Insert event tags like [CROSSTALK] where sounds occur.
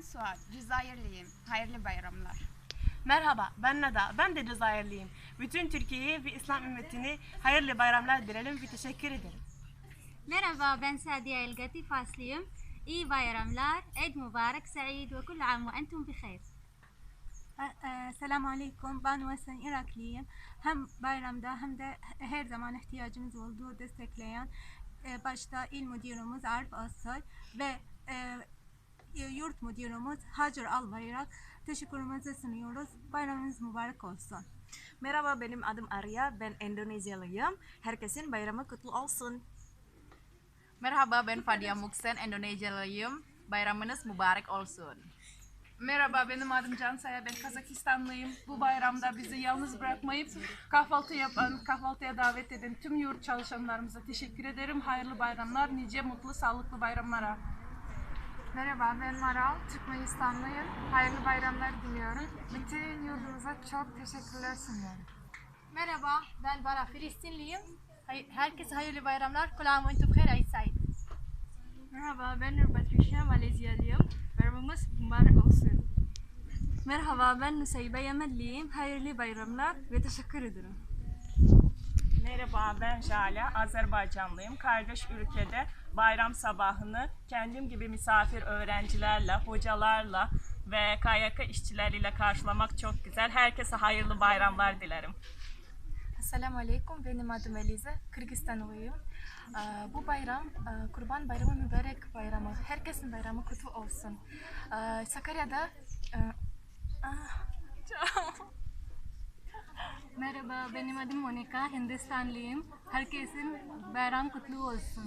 Ben Suat, Cezayirliyim. Hayırlı bayramlar. Merhaba, ben Nada. Ben de Cezayirliyim. Bütün Türkiye'yi ve İslam ümmetini hayırlı bayramlar dilerim ve teşekkür ederim. Merhaba ben Sadiye Elgati Faslıyım. İyi bayramlar, Eid mübarek, Said ve kul am ve entum bi hayr. Ee, Selamun Aleyküm. Ben Vesen Irakliyim. Hem bayramda hem de her zaman ihtiyacımız olduğu destekleyen e, başta il müdürümüz Arif Assoy ve e, yurt müdürümüz Hacer Albayrak teşekkürümüzü sunuyoruz. Bayramınız mübarek olsun. Merhaba benim adım Arya, ben Endonezyalıyım. Herkesin bayramı kutlu olsun. Merhaba ben Fadia Muksen Endonezyalıyım. Bayramınız mübarek olsun. Merhaba benim adım Cansaya ben Kazakistanlıyım. Bu bayramda bizi yalnız bırakmayıp kahvaltı yapan, kahvaltıya davet eden tüm yurt çalışanlarımıza teşekkür ederim. Hayırlı bayramlar, nice mutlu sağlıklı bayramlara. Merhaba ben Maral, Türk Türkmenistanlıyım. Hayırlı bayramlar diliyorum. Bütün yurdumuza çok teşekkürler sunuyorum. Merhaba ben Bara Filistinliyim. Herkese hayırlı bayramlar. Kulağım entum khair ay said. Merhaba ben Nurbat Rişa Malezyalıyım. Bayramımız mübarek olsun. Merhaba ben Nusaybe Yemenliyim. Hayırlı bayramlar ve teşekkür ederim. Merhaba ben Jale, Azerbaycanlıyım. Kardeş ülkede bayram sabahını kendim gibi misafir öğrencilerle, hocalarla ve KYK işçileriyle karşılamak çok güzel. Herkese hayırlı bayramlar dilerim. Esselamu Aleyküm, benim adım Elize, Kırgızistanlıyım. Ee, Bu bayram, e, Kurban Bayramı mübarek bayramı. Herkesin bayramı kutlu olsun. Ee, Sakarya'da... e, ah, [LAUGHS] Merhaba benim adım Monika, Hindistanlıyım. Herkesin bayram kutlu olsun.